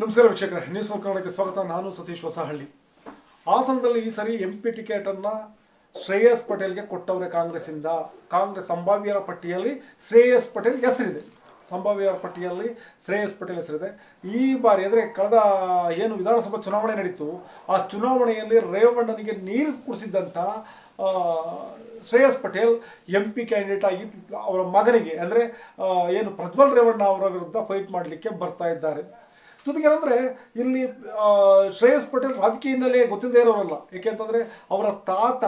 ನಮಸ್ಕಾರ ವೀಕ್ಷಕರೇ, news four ಕನ್ನಡಕ್ಕೆ ಸ್ವಾಗತ. ನಾನು ಸತೀಶ್ ಹೊಸಹಳ್ಳಿ. ಹಾಸನದಲ್ಲಿ ಈ ಸರಿ ಎಂ ಪಿ ಟಿಕೆಟನ್ನು ಶ್ರೇಯಸ್ ಪಟೇಲ್ಗೆ ಕೊಟ್ಟವರೇ ಕಾಂಗ್ರೆಸ್ಸಿಂದ. ಕಾಂಗ್ರೆಸ್ ಸಂಭಾವ್ಯರ ಪಟ್ಟಿಯಲ್ಲಿ ಶ್ರೇಯಸ್ ಪಟೇಲ್ ಹೆಸರಿದೆ. ಸಂಭಾವ್ಯರ ಪಟ್ಟಿಯಲ್ಲಿ ಶ್ರೇಯಸ್ ಪಟೇಲ್ ಹೆಸರಿದೆ. ಈ ಬಾರಿ ಅಂದರೆ ಕಳೆದ ಏನು ವಿಧಾನಸಭಾ ಚುನಾವಣೆ ನಡೀತು, ಆ ಚುನಾವಣೆಯಲ್ಲಿ ರೇವಣ್ಣನಿಗೆ ನೀರು ಕುಡಿಸಿದ್ದಂಥ Shreyas Patel M P candidate ಆಗಿ ಅವರ ಮಗನಿಗೆ, ಅಂದರೆ ಏನು ಪ್ರಜ್ವಲ್ ರೇವಣ್ಣ ಅವರ ವಿರುದ್ಧ ಫೈಟ್ ಮಾಡಲಿಕ್ಕೆ ಬರ್ತಾ ಇದ್ದಾರೆ. ಜೊತೆಗೆ ಏನಂದರೆ, ಇಲ್ಲಿ ಶ್ರೇಯಸ್ ಪಟೇಲ್ ರಾಜಕೀಯ ಹಿನ್ನೆಲೆ ಗೊತ್ತಿಲ್ಲದೆ ಇರೋರಲ್ಲ. ಏಕೆಂತಂದರೆ ಅವರ ತಾತ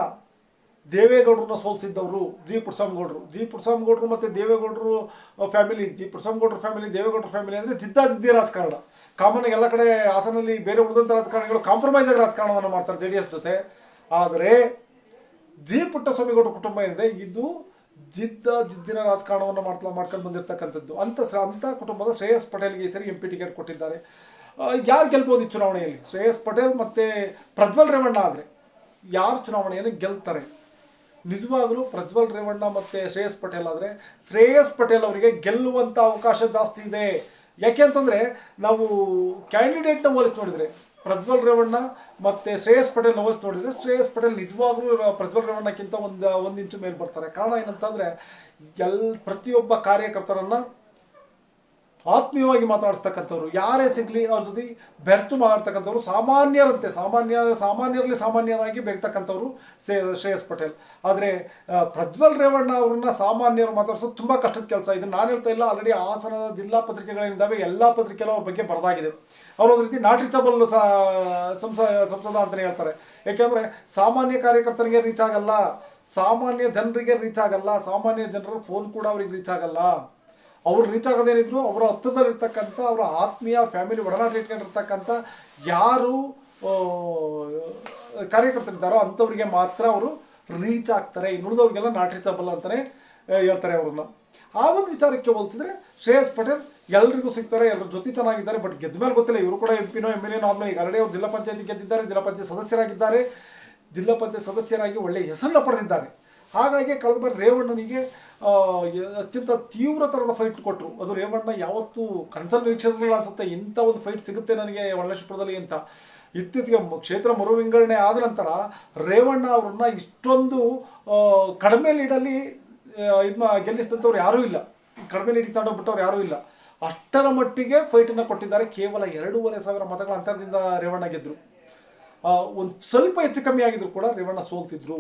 ದೇವೇಗೌಡರನ್ನ ಸೋಲಿಸಿದ್ದವರು ಜಿ ಪುಟ್ಸ್ವಾಮಿಗೌಡರು. ಜಿ ಪುಟ್ಸ್ವಾಮಿಗೌಡರು ಮತ್ತು ದೇವೇಗೌಡರು ಫ್ಯಾಮಿಲಿ, ಜಿ ಪುಟ್ಸ್ವಾಮಿಗೌಡರ ಫ್ಯಾಮಿಲಿ, ದೇವೇಗೌಡರ ಫ್ಯಾಮಿಲಿ ಅಂದರೆ ಜಿದ್ದಾಜಿದ್ದಿ ರಾಜಕಾರಣ. ಕಾಮನ್ ಎಲ್ಲ ಕಡೆ ಹಾಸನಲ್ಲಿ ಬೇರೆ ಉಳಿದಂಥ ರಾಜಕಾರಣಿಗಳು ಕಾಂಪ್ರಮೈಸ್ ಆಗಿ ರಾಜಕಾರಣವನ್ನು ಮಾಡ್ತಾರೆ ಜೆ ಡಿ ಎಸ್ ಜೊತೆ. ಆದರೆ, ಜಿ ಪುಟ್ಟಸ್ವಾಮಿಗೌಡರ ಕುಟುಂಬ ಏನಿದೆ, ಇದು ಜಿದ್ದ ಜಿದ್ದಿನ ರಾಜಕಾರಣವನ್ನು ಮಾಡ್ತಾ ಮಾಡ್ಕೊಂಡು ಬಂದಿರತಕ್ಕಂಥದ್ದು. ಅಂತ ಅಂತ ಕುಟುಂಬದ ಶ್ರೇಯಸ್ ಪಟೇಲ್ಗೆ ಈ ಸರಿ ಎಂ ಪಿ ಟಿಕೆಟ್ ಕೊಟ್ಟಿದ್ದಾರೆ. ಯಾರು ಗೆಲ್ಬೋದು ಈ ಚುನಾವಣೆಯಲ್ಲಿ? ಶ್ರೇಯಸ್ ಪಟೇಲ್ ಮತ್ತು ಪ್ರಜ್ವಲ್ ರೇವಣ್ಣ ಆದರೆ ಯಾರು ಚುನಾವಣೆಯಲ್ಲಿ ಗೆಲ್ತಾರೆ? ನಿಜವಾಗಲೂ ಪ್ರಜ್ವಲ್ ರೇವಣ್ಣ ಮತ್ತು ಶ್ರೇಯಸ್ ಪಟೇಲ್ ಆದರೆ ಶ್ರೇಯಸ್ ಪಟೇಲ್ ಅವರಿಗೆ ಗೆಲ್ಲುವಂಥ ಅವಕಾಶ ಜಾಸ್ತಿ ಇದೆ. ಯಾಕೆ ಅಂತಂದರೆ ನಾವು ಕ್ಯಾಂಡಿಡೇಟ್ನ ಹೋಲಿಸಿ ನೋಡಿದರೆ ಪ್ರಜ್ವಲ್ ರೇವಣ್ಣ ಮತ್ತು ಶ್ರೇಯಸ್ ಪಟೇಲ್ ಹೋಲಿಸಿ ನೋಡಿದರೆ ಶ್ರೇಯಸ್ ಪಟೇಲ್ ನಿಜವಾಗ್ಲೂ ಪ್ರಜ್ವಲ್ ರೇವಣ್ಣಕ್ಕಿಂತ ಒಂದು ಒಂದು ಇಂಚು ಮೇಲೆ ಬರ್ತಾರೆ. ಕಾರಣ ಏನಂತಂದರೆ, ಎಲ್, ಪ್ರತಿಯೊಬ್ಬ ಕಾರ್ಯಕರ್ತರನ್ನು ಆತ್ಮೀಯವಾಗಿ ಮಾತಾಡಿಸ್ತಕ್ಕಂಥವ್ರು ಯಾರೇ ಸಿಗಲಿ ಅವ್ರ ಜೊತೆ ಬೆರ್ತು ಮಾಡ್ತಕ್ಕಂಥವ್ರು ಸಾಮಾನ್ಯರಂತೆ, ಸಾಮಾನ್ಯ, ಸಾಮಾನ್ಯರಲ್ಲಿ ಸಾಮಾನ್ಯರಾಗಿ ಬೆರಿತಕ್ಕಂಥವ್ರು ಸೇ ಶ್ರೇಯಸ್ ಪಟೇಲ್. ಆದರೆ ಪ್ರಜ್ವಲ್ ರೇವಣ್ಣ ಅವ್ರನ್ನ ಸಾಮಾನ್ಯರು ಮಾತಾಡ್ಸೋದು ತುಂಬ ಕಷ್ಟದ ಕೆಲಸ. ಇದು ನಾನು ಹೇಳ್ತಾ ಇಲ್ಲ ಆಲ್ರೆಡಿ ಹಾಸನದ ಜಿಲ್ಲಾ ಪತ್ರಿಕೆಗಳಿಂದಾವೆ ಎಲ್ಲ ಪತ್ರಿಕೆಗಳು ಅವ್ರ ಬಗ್ಗೆ ಬರೆದಾಗಿದೆ. ಅವರು ಒಂದು ರೀತಿ ನಾಟ್ ರೀಚಬಲ್ ಸಂಸ, ಸಂಸದ ಅಂತಲೇ ಹೇಳ್ತಾರೆ. ಯಾಕೆಂದರೆ ಸಾಮಾನ್ಯ ಕಾರ್ಯಕರ್ತರಿಗೆ ರೀಚ್ ಆಗಲ್ಲ, ಸಾಮಾನ್ಯ ಜನರಿಗೆ ರೀಚ್ ಆಗಲ್ಲ, ಸಾಮಾನ್ಯ ಜನರ ಫೋನ್ ಕೂಡ ಅವ್ರಿಗೆ ರೀಚ್ ಆಗಲ್ಲ. ಅವ್ರು ರೀಚ್ ಆಗೋದೇನಿದ್ರು ಅವರ ಹತ್ತಿರದಲ್ಲಿರ್ತಕ್ಕಂಥ ಅವರ ಆತ್ಮೀಯ ಫ್ಯಾಮಿಲಿ ಒಡನಾಟ ಇಟ್ಕೊಂಡಿರ್ತಕ್ಕಂಥ ಯಾರು ಕಾರ್ಯಕರ್ತರಿದ್ದಾರೋ ಅಂಥವ್ರಿಗೆ ಮಾತ್ರ ಅವರು ರೀಚ್ ಆಗ್ತಾರೆ. ಇನ್ನು ಉಳಿದವ್ರಿಗೆಲ್ಲ ನಾಟ್ ರೀಚಬಲ್ ಅಂತಲೇ ಹೇಳ್ತಾರೆ ಅವ್ರನ್ನ. ಆ ಒಂದು ವಿಚಾರಕ್ಕೆ ಹೋಲಿಸಿದ್ರೆ, ಶ್ರೇಯಸ್ ಪಟೇಲ್ ಎಲ್ರಿಗೂ ಸಿಗ್ತಾರೆ ಎಲ್ಲರ ಜೊತೆ ಚೆನ್ನಾಗಿದ್ದಾರೆ ಬಟ್ ಗೆದ್ದ ಮೇಲೆ ಗೊತ್ತಿಲ್ಲ. ಇವರು ಕೂಡ ಎಂ ಪಿನೋ ಎಂ ಎಲ್ ಎನೋ ಆದ್ಮೇಲೆ ಈಗ ಆಲ್ರೆಡಿ ಅವ್ರು ಜಿಲ್ಲಾ ಪಂಚಾಯತಿ ಗೆದ್ದಿದ್ದಾರೆ, ಜಿಲ್ಲಾ ಪಂಚಾಯತ್ ಸದಸ್ಯರಾಗಿದ್ದಾರೆ. ಜಿಲ್ಲಾ ಪಂಚಾಯತ್ ಸದಸ್ಯರಾಗಿ ಒಳ್ಳೆಯ ಹೆಸರನ್ನ ಪಡೆದಿದ್ದಾರೆ. ಹಾಗಾಗಿ ಕಳೆದ ಬಾರಿ ರೇವಣ್ಣನಿಗೆ ಅತ್ಯಂತ ತೀವ್ರ ಥರದ ಫೈಟ್ ಕೊಟ್ಟರು ಅದು ರೇವಣ್ಣ ಯಾವತ್ತೂ ಕನ್ಸಲ್ ನಿರೀಕ್ಷೆರಲಿಲ್ಲ ಅನ್ಸುತ್ತೆ, ಇಂಥ ಒಂದು ಫೈಟ್ ಸಿಗುತ್ತೆ ನನಗೆ ಒಳ್ಳೇಶ್ವರದಲ್ಲಿ ಅಂತ. ಇತ್ತೀಚೆಗೆ ಕ್ಷೇತ್ರ ಮರು ವಿಂಗಡಣೆ ಆದ ನಂತರ ರೇವಣ್ಣ ಅವ್ರನ್ನ ಇಷ್ಟೊಂದು ಕಡಿಮೆ ಲೀಡಲ್ಲಿ ಇದು ಗೆಲ್ಲಿಸಿದಂಥವ್ರು ಯಾರೂ ಇಲ್ಲ. ಕಡಿಮೆ ಲೀಡಿಗೆ ತಗೊಂಡೋಗ್ಬಿಟ್ಟವ್ರು ಯಾರೂ ಇಲ್ಲ. ಅಷ್ಟರ ಮಟ್ಟಿಗೆ ಫೈಟನ್ನು ಕೊಟ್ಟಿದ್ದಾರೆ. ಕೇವಲ ಎರಡೂವರೆ ಸಾವಿರ ಮತಗಳ ಅಂತರದಿಂದ ರೇವಣ್ಣ ಗೆದ್ದರು ಒಂದು ಸ್ವಲ್ಪ ಹೆಚ್ಚು ಕಮ್ಮಿ ಆಗಿದ್ರು ಕೂಡ ರೇವಣ್ಣ ಸೋಲ್ತಿದ್ರು.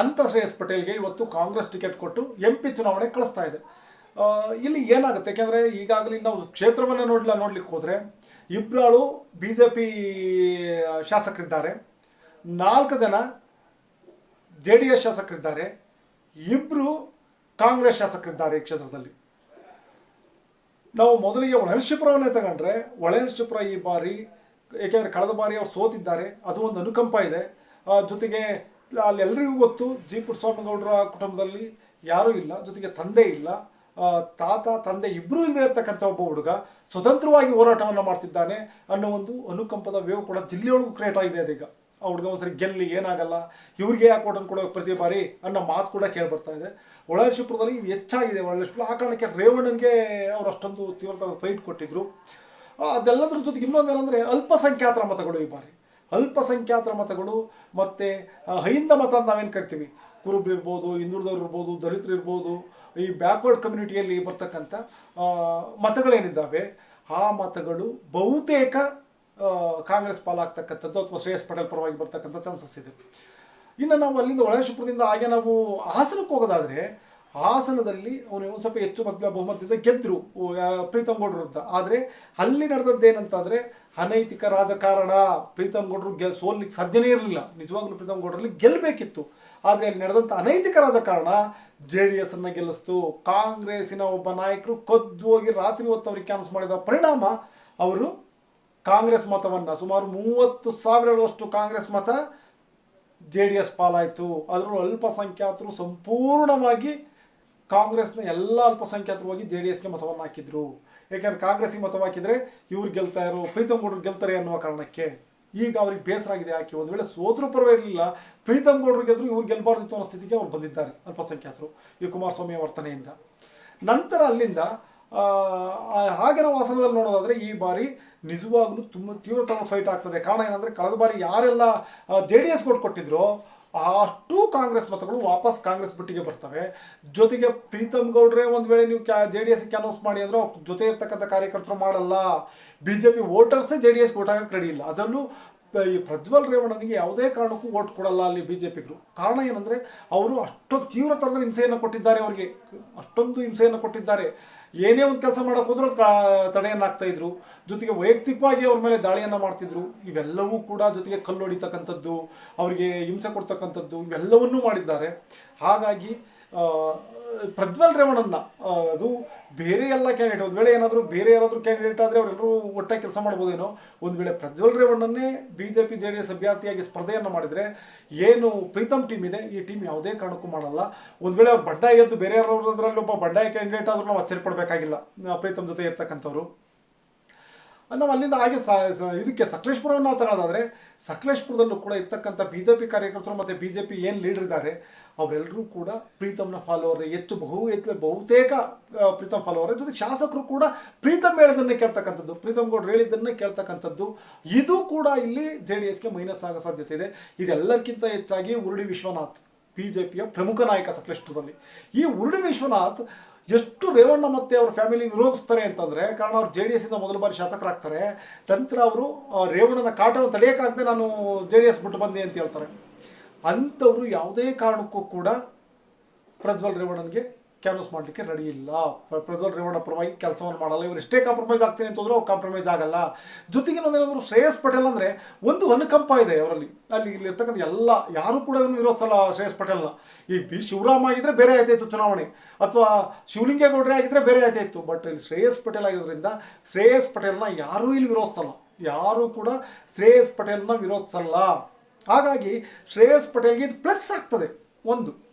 ಅಂತ ಶ್ರೇಯಸ್ ಪಟೇಲ್ಗೆ ಇವತ್ತು ಕಾಂಗ್ರೆಸ್ ಟಿಕೆಟ್ ಕೊಟ್ಟು ಎಂ ಪಿ ಚುನಾವಣೆ ಕಳಿಸ್ತಾ ಇದೆ. ಇಲ್ಲಿ ಏನಾಗುತ್ತೆ? ಯಾಕೆಂದರೆ ಈಗಾಗಲೇ ನಾವು ಕ್ಷೇತ್ರವನ್ನು ನೋಡಲಿಲ್ಲ, ನೋಡ್ಲಿಕ್ಕೆ ಹೋದರೆ ಇಬ್ಬರಾಳು ಬಿ ಜೆ ಪಿ ಶಾಸಕರಿದ್ದಾರೆ. ನಾಲ್ಕು ಜನ ಜೆ ಡಿ ಎಸ್ ಶಾಸಕರಿದ್ದಾರೆ. ಇಬ್ಬರು ಕಾಂಗ್ರೆಸ್ ಶಾಸಕರಿದ್ದಾರೆ ಈ ಕ್ಷೇತ್ರದಲ್ಲಿ. ನಾವು ಮೊದಲಿಗೆ ಒಳಹನಶಿಪುರವನ್ನೇ ತಗೊಂಡ್ರೆ ಒಳಹನಶಿಪುರ ಈ ಬಾರಿ, ಏಕೆಂದರೆ ಕಳೆದ ಬಾರಿ ಅವ್ರು ಸೋತಿದ್ದಾರೆ. ಅದು ಒಂದು ಅನುಕಂಪ ಇದೆ. ಜೊತೆಗೆ ಅಲ್ಲಿ ಎಲ್ಲರಿಗೂ ಗೊತ್ತು ಜಿ ಪುಟ್ಟಸ್ವಾಮಿಗೌಡರ ಕುಟುಂಬದಲ್ಲಿ ಯಾರೂ ಇಲ್ಲ, ಜೊತೆಗೆ ತಂದೆ ಇಲ್ಲ. ತಾತ, ತಂದೆ ಇಬ್ಬರೂ ಇಲ್ಲದೆ ಇರ್ತಕ್ಕಂಥ ಒಬ್ಬ ಹುಡುಗ ಸ್ವತಂತ್ರವಾಗಿ ಹೋರಾಟವನ್ನು ಮಾಡ್ತಿದ್ದಾನೆ ಅನ್ನೋ ಒಂದು ಅನುಕಂಪದ ವೇವ್ ಕೂಡ ಜಿಲ್ಲೆಯೊಳಗೂ ಕ್ರಿಯೇಟ್ ಆಗಿದೆ ಅದೀಗ. ಆ ಹುಡುಗ ಒಂದ್ಸರಿ ಗೆಲ್ಲಿ, ಏನಾಗಲ್ಲ, ಇವ್ರಿಗೆ ಯಾಕೆ ಓಟನ್ನು ಕೊಡೋ ಪ್ರತಿ ಬಾರಿ ಅನ್ನೋ ಮಾತು ಕೂಡ ಕೇಳಿ ಬರ್ತಾ ಇದೆ. ಒಳನಶಿಪುರದಲ್ಲಿ ಇದು ಹೆಚ್ಚಾಗಿದೆ. ಒಳನಶಿಪುರ ಆ ಕಾರಣಕ್ಕೆ ರೇವಣ್ಣನಿಗೆ ಅವರು ಅಷ್ಟೊಂದು ತೀವ್ರತರದ ಫೈಟ್ ಕೊಟ್ಟಿದ್ರು. ಅದೆಲ್ಲದರ ಜೊತೆಗೆ ಇನ್ನೊಂದು ಏನಂದರೆ ಅಲ್ಪಸಂಖ್ಯಾತರ ಮತಗಳು ಈ ಬಾರಿ. ಅಲ್ಪಸಂಖ್ಯಾತರ ಮತಗಳು, ಮತ್ತು ಹೈಂದ ಮತ ಅಂತ ನಾವೇನು ಕರಿತೀವಿ? ಕುರುಬ್ರು ಇರ್ಬೋದು, ಹಿಂದುಳಿದವ್ರು ಇರ್ಬೋದು, ದಲಿತರು ಇರ್ಬೋದು, ಈ ಬ್ಯಾಕ್ವರ್ಡ್ ಕಮ್ಯುನಿಟಿಯಲ್ಲಿ ಬರ್ತಕ್ಕಂಥ ಮತಗಳೇನಿದ್ದಾವೆ? ಆ ಮತಗಳು ಬಹುತೇಕ ಕಾಂಗ್ರೆಸ್ ಪಾಲಾಗ್ತಕ್ಕಂಥದ್ದು ಅಥವಾ ಶ್ರೇಯಸ್ ಪಟೇಲ್ ಪರವಾಗಿ ಬರ್ತಕ್ಕಂಥ ಚಾನ್ಸಸ್ ಇದೆ. ಇನ್ನು ನಾವು ಅಲ್ಲಿಂದ ಒಳಶುಪುರದಿಂದ ಹಾಗೆ ನಾವು ಹಾಸನಕ್ಕೆ ಹೋಗೋದಾದರೆ ಹಾಸನದಲ್ಲಿ ಅವನು ಒಂದು ಸ್ವಲ್ಪ ಹೆಚ್ಚು ಮತ ಬಹುಮತದಿಂದ ಗೆದ್ದರು ಪ್ರೀತಮ್ ಗೌಡ್ರ ಅಂತ. ಆದರೆ ಅಲ್ಲಿ ನಡೆದದ್ದು ಏನಂತಂದರೆ ಅನೈತಿಕ ರಾಜಕಾರಣ. ಪ್ರೀತಮ್ ಗೌಡ್ರು ಗೆ ಸೋಲ್ಲಿಕ್ಕೆ ಸಾಧ್ಯನೇ ಇರಲಿಲ್ಲ. ನಿಜವಾಗ್ಲೂ ಪ್ರೀತಮ್ ಗೌಡ್ರಲ್ಲಿ ಗೆಲ್ಲಬೇಕಿತ್ತು ಆದರೆ ಅಲ್ಲಿ ನಡೆದಂಥ ಅನೈತಿಕ ರಾಜಕಾರಣ ಜೆ ಡಿ ಎಸ್ ಅನ್ನು ಗೆಲ್ಲಿಸ್ತು. ಕಾಂಗ್ರೆಸ್ಸಿನ ಒಬ್ಬ ನಾಯಕರು ಕದ್ದು ಹೋಗಿ ರಾತ್ರಿ ಹೊತ್ತು ಅವ್ರಿಗೆ ಕ್ಯಾನ್ಸ್ ಮಾಡಿದ ಪರಿಣಾಮ ಅವರು ಕಾಂಗ್ರೆಸ್ ಮತವನ್ನು ಸುಮಾರು ಮೂವತ್ತು ಸಾವಿರಗಳಷ್ಟು ಕಾಂಗ್ರೆಸ್ ಮತ ಜೆ ಡಿ ಎಸ್ ಪಾಲಾಯಿತು. ಅದರಲ್ಲೂ ಅಲ್ಪಸಂಖ್ಯಾತರು ಸಂಪೂರ್ಣವಾಗಿ ಕಾಂಗ್ರೆಸ್ನ ಎಲ್ಲ ಅಲ್ಪಸಂಖ್ಯಾತರು ಹೋಗಿ ಜೆ ಡಿ ಎಸ್ಗೆ ಮತವನ್ನು ಹಾಕಿದ್ರು. ಯಾಕೆಂದ್ರೆ ಕಾಂಗ್ರೆಸ್ಗೆ ಮತ ಹಾಕಿದರೆ ಇವ್ರು ಗೆಲ್ತಾ ಇರೋ ಪ್ರೀತಮ್ ಗೌಡ್ರು ಗೆಲ್ತಾರೆ ಅನ್ನುವ ಕಾರಣಕ್ಕೆ ಈಗ ಅವ್ರಿಗೆ ಬೇಸರ ಆಗಿದೆ. ಯಾಕೆ ಒಂದು ವೇಳೆ ಸೋತರು ಪರವಾಗಿರಲಿಲ್ಲ ಪ್ರೀತಮ್ ಗೌಡ್ರು ಗೆದ್ರು ಇವ್ರು ಗೆಲ್ಬಾರ್ದಿತ್ತು ಅನ್ನೋ ಸ್ಥಿತಿಗೆ ಅವ್ರು ಬಂದಿದ್ದಾರೆ ಅಲ್ಪಸಂಖ್ಯಾತರು ಈ ಕುಮಾರಸ್ವಾಮಿಯ ವರ್ತನೆಯಿಂದ ನಂತರ ಅಲ್ಲಿಂದ ಆ, ಆ ಹಾಗೆನ ವಾಸನದಲ್ಲಿ ನೋಡೋದಾದ್ರೆ ಈ ಬಾರಿ ನಿಜವಾಗ್ಲೂ ತುಂಬ ತೀವ್ರತರ ಫೈಟ್ ಆಗ್ತದೆ. ಕಾರಣ ಏನಂದ್ರೆ ಕಳೆದ ಬಾರಿ ಯಾರೆಲ್ಲ ಜೆ ಡಿ ಎಸ್ ಕೊಟ್ಟು ಕೊಟ್ಟಿದ್ರೋ ಅಷ್ಟು ಕಾಂಗ್ರೆಸ್ ಮತಗಳು ವಾಪಸ್ ಕಾಂಗ್ರೆಸ್ ಬಿಟ್ಟಿಗೆ ಬರ್ತವೆ. ಜೊತೆಗೆ ಪ್ರೀತಮ್ ಗೌಡ್ರೆ ಒಂದು ವೇಳೆ ನೀವು ಕ್ಯಾ ಜೆ ಡಿ ಎಸ್ ಅನೌನ್ಸ್ ಮಾಡಿ ಅಂದ್ರೆ ಅವ್ರ ಜೊತೆ ಇರ್ತಕ್ಕಂಥ ಕಾರ್ಯಕರ್ತರು ಮಾಡಲ್ಲ. B J P ವೋಟರ್ಸೇ J D S vote ready ಇಲ್ಲ. ಅದರಲ್ಲೂ ಈ ಪ್ರಜ್ವಲ್ ರೇವಣ್ಣನಿಗೆ ಯಾವುದೇ ಕಾರಣಕ್ಕೂ ವೋಟ್ ಕೊಡಲ್ಲ ಅಲ್ಲಿ ಬಿ ಜೆ ಪಿಗರು ಕಾರಣ ಏನಂದರೆ, ಅವರು ಅಷ್ಟೊಂದು ತೀವ್ರ ಥರದ ಹಿಂಸೆಯನ್ನು ಕೊಟ್ಟಿದ್ದಾರೆ ಅವರಿಗೆ. ಅಷ್ಟೊಂದು ಹಿಂಸೆಯನ್ನು ಕೊಟ್ಟಿದ್ದಾರೆ. ಏನೇ ಒಂದು ಕೆಲಸ ಮಾಡೋಕೆ ಹೋದ್ರೂ ತಡೆಯನ್ನು ಹಾಕ್ತಾ ಇದ್ರು ಜೊತೆಗೆ ವೈಯಕ್ತಿಕವಾಗಿ ಅವ್ರ ಮೇಲೆ ದಾಳಿಯನ್ನು ಮಾಡ್ತಿದ್ರು. ಇವೆಲ್ಲವೂ ಕೂಡ ಜೊತೆಗೆ ಕಲ್ಲು ಹೊಡಿತಕ್ಕಂಥದ್ದು, ಅವರಿಗೆ ಹಿಂಸೆ ಕೊಡ್ತಕ್ಕಂಥದ್ದು, ಇವೆಲ್ಲವನ್ನೂ ಮಾಡಿದ್ದಾರೆ. ಹಾಗಾಗಿ ಪ್ರಜ್ವಲ್ ರೇವಣ್ಣನ ಅದು ಬೇರೆ ಎಲ್ಲ ಕ್ಯಾಂಡಿಡೇಟ್ ಒಂದು ವೇಳೆ ಏನಾದರೂ ಬೇರೆ ಯಾರಾದರೂ ಕ್ಯಾಂಡಿಡೇಟ್ ಆದರೆ ಅವರೆಲ್ಲರೂ ಒಟ್ಟಾಗಿ ಕೆಲಸ ಮಾಡ್ಬೋದೇನೋ, ಒಂದು ವೇಳೆ Prajwal ರೇವಣ್ಣನ್ನೇ B J P J D S ಅಭ್ಯರ್ಥಿಯಾಗಿ ಸ್ಪರ್ಧೆಯನ್ನು ಮಾಡಿದರೆ ಏನು ಪ್ರೀತಮ್ ಟೀಮ್ ಇದೆ, ಈ ಟೀಮ್ ಯಾವುದೇ ಕಾರಣಕ್ಕೂ ಮಾಡಲ್ಲ. ಒಂದು ವೇಳೆ ಅವ್ರು ಬಂಡಾಯ ಎದ್ದು ಬೇರೆ ಯಾರಾದ್ರಲ್ಲಿ ಒಬ್ಬ ಬಂಡಾಯ ಕ್ಯಾಂಡಿಡೇಟ್ ಆದರೂ ನಾವು ಅಚ್ಚರಿ ಪಡಬೇಕಾಗಿಲ್ಲ ಪ್ರೀತಮ್ ಜೊತೆ ಇರ್ತಕ್ಕಂಥವ್ರು. ನಾವು ಅಲ್ಲಿಂದ ಹಾಗೆ ಇದಕ್ಕೆ ಸಕಲೇಶ್ಪುರವನ್ನು ನಾವು ತಗೊಳ್ಳೋದಾದ್ರೆ ಸಕಲೇಶ್ಪುರದಲ್ಲೂ ಕೂಡ ಇರ್ತಕ್ಕಂಥ ಬಿ ಜೆ ಪಿ ಕಾರ್ಯಕರ್ತರು ಮತ್ತು ಬಿ ಜೆ ಪಿ ಏನು ಲೀಡರ್ ಇದ್ದಾರೆ ಅವರೆಲ್ಲರೂ ಕೂಡ ಪ್ರೀತಮ್ನ ಫಾಲೋವರ್ ಹೆಚ್ಚು ಬಹು ಹೆಚ್ಚು ಬಹುತೇಕ ಪ್ರೀತಮ್ ಫಾಲೋವರ್ ಜೊತೆಗೆ ಶಾಸಕರು ಕೂಡ ಪ್ರೀತಮ್ ಹೇಳಿದ್ದನ್ನೇ ಕೇಳ್ತಕ್ಕಂಥದ್ದು, ಪ್ರೀತಮ್ ಗೌಡ್ರು ಹೇಳಿದ್ದನ್ನೇ ಕೇಳ್ತಕ್ಕಂಥದ್ದು. ಇದು ಕೂಡ ಇಲ್ಲಿ ಜೆ ಡಿ ಎಸ್ಗೆ ಮೈನಸ್ ಆಗೋ ಸಾಧ್ಯತೆ ಇದೆ. ಇದೆಲ್ಲಕ್ಕಿಂತ ಹೆಚ್ಚಾಗಿ ಉರುಳಿ ವಿಶ್ವನಾಥ್ ಬಿ ಜೆ ಪ್ರಮುಖ ನಾಯಕ ಸಕಲೇಶ್ಪುರದಲ್ಲಿ. ಈ ಉರುಳಿ ವಿಶ್ವನಾಥ್ ಎಷ್ಟು ರೇವಣ್ಣ ಮತ್ತೆ ಅವ್ರ ಫ್ಯಾಮಿಲಿ ವಿರೋಧಿಸ್ತಾರೆ ಅಂತಂದ್ರೆ, ಕಾರಣ ಅವ್ರು ಜೆ ಡಿ ಎಸ್ ಇಂದ ಮೊದಲ ಬಾರಿ ಶಾಸಕರಾಗ್ತಾರೆ. ನಂತರ ಅವರು ರೇವಣ್ಣನ ಕಾಟವನ್ನು ತಡೆಯೋಕ್ಕಾಗದೆ ನಾನು ಜೆ ಡಿ ಎಸ್ ಬಿಟ್ಟು ಬಂದೆ ಅಂತ ಹೇಳ್ತಾರೆ. ಅಂಥವ್ರು ಯಾವುದೇ ಕಾರಣಕ್ಕೂ ಕೂಡ ಪ್ರಜ್ವಲ್ ರೇವಣ್ಣನಿಗೆ ಕ್ಯಾನ್ವಸ್ ಮಾಡಲಿಕ್ಕೆ ರೆಡಿ ಇಲ್ಲ. ಪ್ರ- ಪ್ರಜ್ವಲ್ ರೇವಣ್ಣ ಪರವಾಗಿ ಕೆಲಸವನ್ನು ಮಾಡಲ್ಲ. ಇವರು ಎಷ್ಟೇ ಕಾಂಪ್ರಮೈಸ್ ಆಗ್ತೀನಿ ಅಂತಂದ್ರೆ ಅವ್ರು ಕಾಂಪ್ರಮೈಸ್ ಆಗಲ್ಲ. ಜೊತೆಗೆ ಇನ್ನೊಂದೇನಾದ್ರು ಶ್ರೇಯಸ್ ಪಟೇಲ್ ಅಂದರೆ ಒಂದು ಅನುಕಂಪ ಇದೆ ಅವರಲ್ಲಿ. ಅಲ್ಲಿ ಇಲ್ಲಿರ್ತಕ್ಕಂಥ ಎಲ್ಲ, ಯಾರು ಕೂಡ ವಿರೋಧಿಸಲ್ಲ ಶ್ರೇಯಸ್ ಪಟೇಲ್ನ. ಈ ಬಿ ಶಿವರಾಮ್ ಆಗಿದ್ರೆ ಬೇರೆ ಆಯ್ತಾಯಿತ್ತು ಚುನಾವಣೆ. ಅಥವಾ ಶಿವಲಿಂಗೇಗೌಡರೇ ಆಗಿದ್ರೆ ಬೇರೆ ಆಯ್ತಾಯಿತ್ತು ಬಟ್ ಇಲ್ಲಿ ಶ್ರೇಯಸ್ ಪಟೇಲ್ ಆಗಿರೋದ್ರಿಂದ ಶ್ರೇಯಸ್ ಪಟೇಲ್ನ ಯಾರೂ ಇಲ್ಲಿ ವಿರೋಧಿಸಲ್ಲ. ಯಾರೂ ಕೂಡ ಶ್ರೇಯಸ್ ಪಟೇಲ್ನ ವಿರೋಧಿಸಲ್ಲ. ಹಾಗಾಗಿ ಶ್ರೇಯಸ್ ಪಟೇಲ್ಗೆ ಇದು ಪ್ಲಸ್ ಆಗ್ತದೆ. ಒಂದು.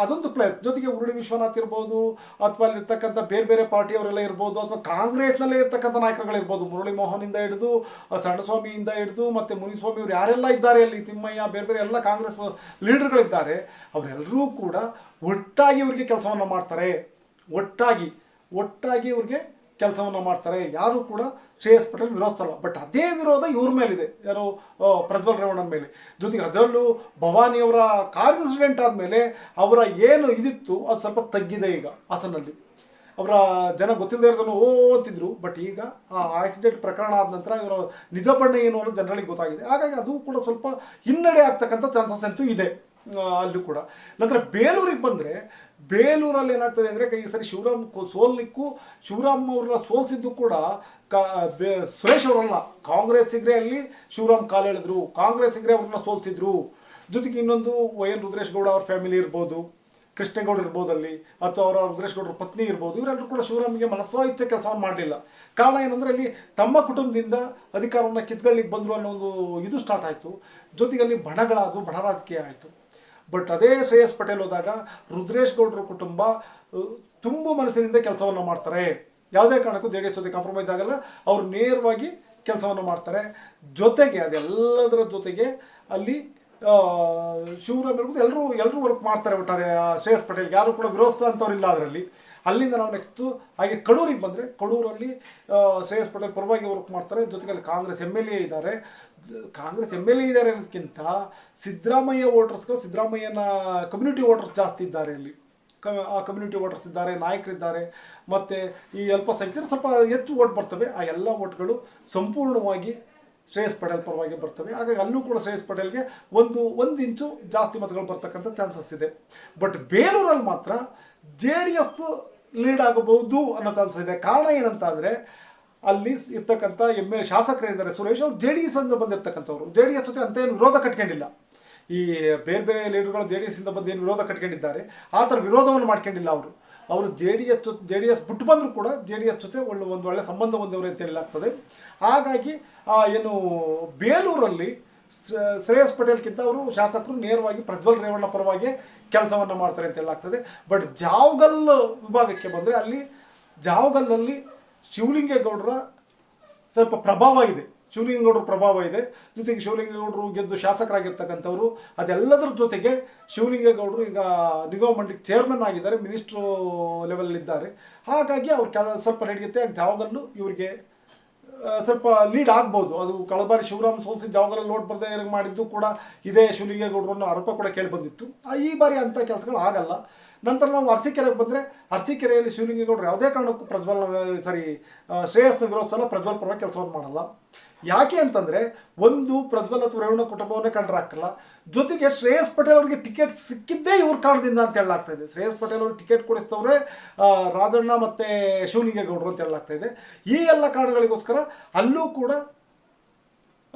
ಅದೊಂದು ಪ್ಲೇಸ್ ಜೊತೆಗೆ ಉರುಳಿ ವಿಶ್ವನಾಥ್ ಇರ್ಬೋದು, ಅಥವಾ ಅಲ್ಲಿರ್ತಕ್ಕಂಥ ಬೇರೆ ಬೇರೆ ಪಾರ್ಟಿಯವರೆಲ್ಲ ಇರ್ಬೋದು, ಅಥವಾ ಕಾಂಗ್ರೆಸ್ನಲ್ಲೇ ಇರ್ತಕ್ಕಂಥ ನಾಯಕರುಗಳಿರ್ಬೋದು ಮುರಳಿ ಮೋಹನಿಂದ ಹಿಡಿದು ಸಣ್ಣಸ್ವಾಮಿಯಿಂದ ಹಿಡಿದು, ಮತ್ತು ಮುನಿಸ್ವಾಮಿ ಅವರು ಯಾರೆಲ್ಲ ಇದ್ದಾರೆ ಅಲ್ಲಿ, ತಿಮ್ಮಯ್ಯ, ಬೇರೆ ಬೇರೆ ಎಲ್ಲ ಕಾಂಗ್ರೆಸ್ ಲೀಡರ್ಗಳಿದ್ದಾರೆ, ಅವರೆಲ್ಲರೂ ಕೂಡ ಒಟ್ಟಾಗಿ ಇವರಿಗೆ ಕೆಲಸವನ್ನು ಮಾಡ್ತಾರೆ. ಒಟ್ಟಾಗಿ ಒಟ್ಟಾಗಿ ಇವ್ರಿಗೆ ಕೆಲಸವನ್ನು ಮಾಡ್ತಾರೆ, ಯಾರು ಕೂಡ ಶ್ರೇಯಸ್ ಪಟೇಲ್ ವಿರೋಧಿಸಲ್ಲ. ಬಟ್ ಅದೇ ವಿರೋಧ ಇವ್ರ ಮೇಲಿದೆ. ಯಾರು ಪ್ರಜ್ವಲ್ ರೇವಣ್ಣನ ಮೇಲೆ. ಜೊತೆಗೆ ಅದರಲ್ಲೂ ಭವಾನಿಯವರ ಕಾರ್ ಇನ್ಸಿಡೆಂಟ್ ಆದಮೇಲೆ ಅವರ ಏನು ಇದಿತ್ತು, ಅದು ಸ್ವಲ್ಪ ತಗ್ಗಿದೆ ಈಗ ಹಾಸನಲ್ಲಿ. ಅವರ ಜನ ಗೊತ್ತಿಲ್ಲದೆ ಇರೋದನ್ನು ಓ ಅಂತಿದ್ರು ಬಟ್ ಈಗ ಆ ಆಕ್ಸಿಡೆಂಟ್ ಪ್ರಕರಣ ಆದ ನಂತರ ಇವರ ನಿಜ ಬಣ್ಣ ಏನು ಅನ್ನೋದು ಜನರಲ್ಲಿ ಗೊತ್ತಾಗಿದೆ. ಹಾಗಾಗಿ ಅದು ಕೂಡ ಸ್ವಲ್ಪ ಹಿನ್ನಡೆ ಆಗ್ತಕ್ಕಂಥ ಚಾನ್ಸಸ್ ಅಂತೂ ಇದೆ ಅಲ್ಲೂ ಕೂಡ. ನಂತರ ಬೇಲೂರಿಗೆ ಬಂದರೆ ಬೇಲೂರಲ್ಲಿ ಏನಾಗ್ತದೆ ಅಂದರೆ ಈ ಸರಿ ಶಿವರಾಮ್ ಕೊ- ಸೋಲ್ಲಿಕ್ಕೂ ಶಿವರಾಮ್ ಅವ್ರನ್ನ ಸೋಲ್ಸಿದ್ದು ಕೂಡ ಕ ಬೇ ಸುರೇಶ್ ಅವರಲ್ಲ. ಕಾಂಗ್ರೆಸ್ಸಿಗರೇ ಅಲ್ಲಿ ಶಿವರಾಮ್ ಕಾಲೆಳೆದ್ರು ಕಾಂಗ್ರೆಸ್ಸಿಗರೇ ಅವ್ರನ್ನ ಸೋಲ್ಸಿದ್ರು. ಜೊತೆಗೆ ಇನ್ನೊಂದು ವೈ ಎನ್ ರುದ್ರೇಶ್ ಗೌಡ ಅವ್ರ ಫ್ಯಾಮಿಲಿ ಇರ್ಬೋದು, ಕೃಷ್ಣೇಗೌಡ ಇರ್ಬೋದು ಅಲ್ಲಿ ಅಥವಾ ಅವರ ರುದ್ರೇಶ್ ಗೌಡರ ಪತ್ನಿ ಇರ್ಬೋದು, ಇವರೆಲ್ಲರೂ ಕೂಡ ಶಿವರಾಮ್ಗೆ ಮನಸ್ಸೋ ಇಚ್ಛೆ ಕೆಲಸ ಮಾಡಲಿಲ್ಲ. ಕಾರಣ ಏನಂದರೆ ಅಲ್ಲಿ ತಮ್ಮ ಕುಟುಂಬದಿಂದ ಅಧಿಕಾರವನ್ನು ಕಿತ್ಕೊಳ್ಳಿಕ್ಕೆ ಬಂದರು ಅನ್ನೋ ಒಂದು ಇದು ಸ್ಟಾರ್ಟ್ ಆಯಿತು. ಜೊತೆಗೆ ಅಲ್ಲಿ ಬಣಗಳಾದವು, ಬಣ ರಾಜಕೀಯ ಆಯಿತು. ಬಟ್ ಅದೇ ಶ್ರೇಯಸ್ ಪಟೇಲ್ ಹೋದಾಗ ರುದ್ರೇಶ್ ಗೌಡರ ಕುಟುಂಬ ತುಂಬ ಮನಸ್ಸಿನಿಂದ ಕೆಲಸವನ್ನು ಮಾಡ್ತಾರೆ. ಯಾವುದೇ ಕಾರಣಕ್ಕೂ ಜೆ ಡಿ ಜೊತೆ ಕಾಂಪ್ರಮೈಸ್ ಆಗಲ್ಲ. ಅವರು ನೇರವಾಗಿ ಕೆಲಸವನ್ನು ಮಾಡ್ತಾರೆ. ಜೊತೆಗೆ, ಅದೆಲ್ಲದರ ಜೊತೆಗೆ ಅಲ್ಲಿ ಶಿವರಾಮ್ ಇರ್ಬೋದು ಎಲ್ಲರೂ ಎಲ್ಲರೂ ವರ್ಕ್ ಮಾಡ್ತಾರೆ ಒಟ್ಟಾರೆ ಶ್ರೇಯಸ್ ಪಟೇಲ್. ಯಾರು ಕೂಡ ವಿರೋಧ ಅಂತವ್ರಿಲ್ಲ ಅದರಲ್ಲಿ. ಅಲ್ಲಿಂದ ನಾವು ನೆಕ್ಸ್ಟು ಹಾಗೆ ಕಡೂರಿಗೆ ಬಂದರೆ, ಕಡೂರಲ್ಲಿ ಶ್ರೇಯಸ್ ಪಟೇಲ್ ಪರವಾಗಿ ವರ್ಕ್ ಮಾಡ್ತಾರೆ. ಜೊತೆಗೆ ಅಲ್ಲಿ ಕಾಂಗ್ರೆಸ್ ಎಂ ಎಲ್ ಎ ಇದ್ದಾರೆ. ಕಾಂಗ್ರೆಸ್ ಎಂ ಎಲ್ ಎ ಇದ್ದಾರೆ ಅನ್ನೋದಕ್ಕಿಂತ ಸಿದ್ದರಾಮಯ್ಯ ವೋಟರ್ಸ್ಗಳು ಸಿದ್ದರಾಮಯ್ಯನ ಕಮ್ಯುನಿಟಿ ವೋಟರ್ಸ್ ಜಾಸ್ತಿ ಇದ್ದಾರೆ ಇಲ್ಲಿ ಆ ಕಮ್ಯುನಿಟಿ ವೋಟರ್ಸ್ ಇದ್ದಾರೆ, ನಾಯಕರಿದ್ದಾರೆ. ಮತ್ತು ಈ ಅಲ್ಪಸಂಖ್ಯಾತರು ಸ್ವಲ್ಪ ಹೆಚ್ಚು ಓಟ್ ಬರ್ತವೆ. ಆ ಎಲ್ಲ ಓಟ್ಗಳು ಸಂಪೂರ್ಣವಾಗಿ ಶ್ರೇಯಸ್ ಪಟೇಲ್ ಪರವಾಗಿ ಬರ್ತವೆ. ಹಾಗಾಗಿ ಅಲ್ಲೂ ಕೂಡ ಶ್ರೇಯಸ್ ಪಟೇಲ್ಗೆ ಒಂದು ಒಂದು ಇಂಚು ಜಾಸ್ತಿ ಮತಗಳು ಬರ್ತಕ್ಕಂಥ ಚಾನ್ಸಸ್ ಇದೆ. ಬಟ್ ಬೇಲೂರಲ್ಲಿ ಮಾತ್ರ ಜೆ ಡಿ ಎಸ್ ಲೀಡ್ ಆಗಬಹುದು ಅನ್ನೋ ಚಾನ್ಸಸ್ ಇದೆ. ಕಾರಣ ಏನಂತ ಅಂದರೆ ಅಲ್ಲಿ ಇರ್ತಕ್ಕಂಥ ಎಂ ಎಲ್ ಶಾಸಕರಿದ್ದಾರೆ. ಸುರೇಶ್ ಅವರು ಜೆ ಡಿ ಎಸ್ ಅಂತ ಬಂದಿರ್ತಕ್ಕಂಥವ್ರು. ಜೆ ಡಿ ಎಸ್ ಜೊತೆ ಅಂತ ಏನು ವಿರೋಧ ಕಟ್ಕೊಂಡಿಲ್ಲ. ಈ ಬೇರೆ ಬೇರೆ ಲೀಡರ್ಗಳು ಜೆ ಡಿ ಎಸ್ ಇಂದ ಬಂದು ಏನು ವಿರೋಧ ಕಟ್ಕೊಂಡಿದ್ದಾರೆ. ಆ ಥರ ವಿರೋಧವನ್ನು ಮಾಡ್ಕೊಂಡಿಲ್ಲ ಅವರು. ಅವರು J D S J D S ಬಿಟ್ಟು ಬಂದರೂ ಕೂಡ ಜೆ ಡಿ ಎಸ್ ಜೊತೆ ಒಳ್ಳೆ, ಒಂದು ಒಳ್ಳೆ ಸಂಬಂಧ ಹೊಂದವರು ಅಂತ ಹೇಳಲಾಗ್ತದೆ ಹಾಗಾಗಿ ಏನು ಬೇಲೂರಲ್ಲಿ ಶ್ರ- ಶ್ರೇಯಸ್ ಪಟೇಲ್ಗಿಂತ ಅವರು ಶಾಸಕರು ನೇರವಾಗಿ ಪ್ರಜ್ವಲ್ ರೇವಣ್ಣ ಪರವಾಗಿ ಕೆಲಸವನ್ನು ಮಾಡ್ತಾರೆ ಅಂತ ಹೇಳಲಾಗ್ತದೆ ಬಟ್ ಜಾವಗಲ್ ವಿಭಾಗಕ್ಕೆ ಬಂದರೆ ಅಲ್ಲಿ ಜಾವಗಲ್ನಲ್ಲಿ ಶಿವಲಿಂಗೇಗೌಡರ ಸ್ವಲ್ಪ ಪ್ರಭಾವ ಇದೆ ಶಿವಲಿಂಗೇಗೌಡರ ಪ್ರಭಾವ ಇದೆ ಜೊತೆಗೆ ಶಿವಲಿಂಗೇಗೌಡರು ಗೆದ್ದು ಶಾಸಕರಾಗಿರ್ತಕ್ಕಂಥವ್ರು ಅದೆಲ್ಲದರ ಜೊತೆಗೆ ಶಿವಲಿಂಗೇಗೌಡರು ಈಗ ನಿಗಮ ಮಂಡಳಿ ಚೇರ್ಮನ್ ಆಗಿದ್ದಾರೆ ಮಿನಿಸ್ಟ್ರು ಲೆವೆಲಲ್ಲಿದ್ದಾರೆ ಹಾಗಾಗಿ ಅವ್ರ ಕೆಲ ಸ್ವಲ್ಪ ನಡೆಯುತ್ತೆ. ಜಾವಗಲ್ಲು ಇವರಿಗೆ ಸ್ವಲ್ಪ ಲೀಡ್ ಆಗ್ಬೋದು. ಅದು ಕಳೆದ ಬಾರಿ ಶಿವರಾಮ್ ಸೋಲ್ಸಿ ಜಾವಗರಲ್ಲಿ ಲೋಟ್ ಬರ್ದೇ ಮಾಡಿದ್ದು ಕೂಡ ಇದೇ ಶಿವಲಿಂಗೇಗೌಡರು ಅನ್ನೋ ಆರೋಪ ಕೂಡ ಕೇಳಿ ಬಂದಿತ್ತು. ಆ, ಈ ಬಾರಿ ಅಂಥ ಕೆಲಸಗಳು ಆಗಲ್ಲ. ನಂತರ ನಾವು ಅರಸೀಕೆರೆಗೆ ಬಂದರೆ ಅರಸೀಕೆರೆಯಲ್ಲಿ ಶಿವಲಿಂಗೇಗೌಡರು ಯಾವುದೇ ಕಾರಣಕ್ಕೂ ಪ್ರಜ್ವಲ್ ಸಾರಿ ಶ್ರೇಯಸ್ನ ವಿರೋಧಿಸಲ್ಲ ಪ್ರಜ್ವಲ್ ಪರವಾಗಿ ಕೆಲಸವನ್ನು ಮಾಡಲ್ಲ. ಯಾಕೆ ಅಂತಂದರೆ ಒಂದು ಪ್ರಜ್ವಲ್ ಅಥವಾ ರೇವಣ್ಣ ಕುಟುಂಬವನ್ನೇ ಕಂಡ್ರೆ ಹಾಕಲ್ಲ. ಜೊತೆಗೆ ಶ್ರೇಯಸ್ ಪಟೇಲ್ ಅವರಿಗೆ ಟಿಕೆಟ್ ಸಿಕ್ಕಿದ್ದೇ ಇವ್ರ ಕಾರಣದಿಂದ ಅಂತ ಹೇಳಲಾಗ್ತಾ ಇದೆ. ಶ್ರೇಯಸ್ ಪಟೇಲ್ ಅವ್ರಿಗೆ ಟಿಕೆಟ್ ಕೊಡಿಸ್ತವ್ರೆ ರಾಜಣ್ಣ ಮತ್ತು ಶಿವಲಿಂಗೇಗೌಡರು ಅಂತ ಹೇಳಲಾಗ್ತಾ ಇದೆ. ಈ ಎಲ್ಲ ಕಾರಣಗಳಿಗೋಸ್ಕರ ಅಲ್ಲೂ ಕೂಡ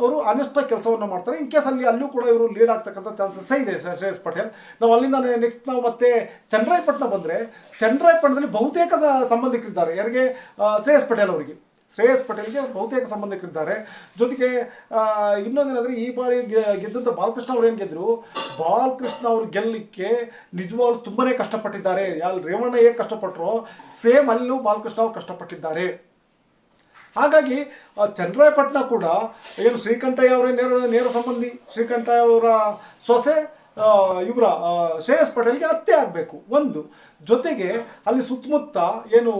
ಅವರು ಅನಿಷ್ಟ ಕೆಲಸವನ್ನು ಮಾಡ್ತಾರೆ. ಇನ್ ಕೇಸ್ ಅಲ್ಲಿ ಅಲ್ಲೂ ಕೂಡ ಇವರು ಲೀಡ್ ಆಗ್ತಕ್ಕಂಥ ಚಾನ್ಸಸ್ ಇದೆ ಶ್ರೇಯಸ್ ಪಟೇಲ್. ನಾವು ಅಲ್ಲಿಂದ ನೆಕ್ಸ್ಟ್ ನಾವು ಮತ್ತೆ ಚಂದ್ರಾಯಪಟ್ಟಣ ಬಂದರೆ ಚಂದ್ರಾಯಪಟ್ಟಣದಲ್ಲಿ ಬಹುತೇಕ ಸಂಬಂಧಿಕರಿದ್ದಾರೆ. ಯಾರಿಗೆ? ಶ್ರೇಯಸ್ ಪಟೇಲ್ ಅವರಿಗೆ. ಶ್ರೇಯಸ್ ಪಟೇಲ್ಗೆ ಬಹುತೇಕ ಸಂಬಂಧಿಕರಿದ್ದಾರೆ. ಜೊತೆಗೆ ಇನ್ನೊಂದೇನೆಂದರೆ ಈ ಬಾರಿ ಗೆದ್ದಂಥ ಬಾಲಕೃಷ್ಣ ಅವ್ರು ಏನು ಗೆದ್ರು? ಬಾಲಕೃಷ್ಣ ಅವರು ಗೆಲ್ಲಲಿಕ್ಕೆ ನಿಜವಾಗ್ಲೂ ತುಂಬಾನೇ ಕಷ್ಟಪಟ್ಟಿದ್ದಾರೆ. ಯಾರು ರೇವಣ್ಣ ಹೇಗೆ ಕಷ್ಟಪಟ್ಟರು ಸೇಮ್ ಅಲ್ಲೂ ಬಾಲಕೃಷ್ಣ ಅವರು ಕಷ್ಟಪಟ್ಟಿದ್ದಾರೆ. ಹಾಗಾಗಿ ಆ, ಚನ್ನರಾಯಪಟ್ಟಣ ಕೂಡ ಏನು ಶ್ರೀಕಂಠಯ್ಯ ಅವರೇ ನೇರ ನೇರ ಸಂಬಂಧಿ ಶ್ರೀಕಂಠಯ್ಯ ಅವರ ಸೊಸೆ ಇವರ ಶ್ರೇಯಸ್ ಪಟೇಲ್ಗೆ ಅತ್ತೆ ಆಗಬೇಕು ಒಂದು. ಜೊತೆಗೆ ಅಲ್ಲಿ ಸುತ್ತಮುತ್ತ ಏನು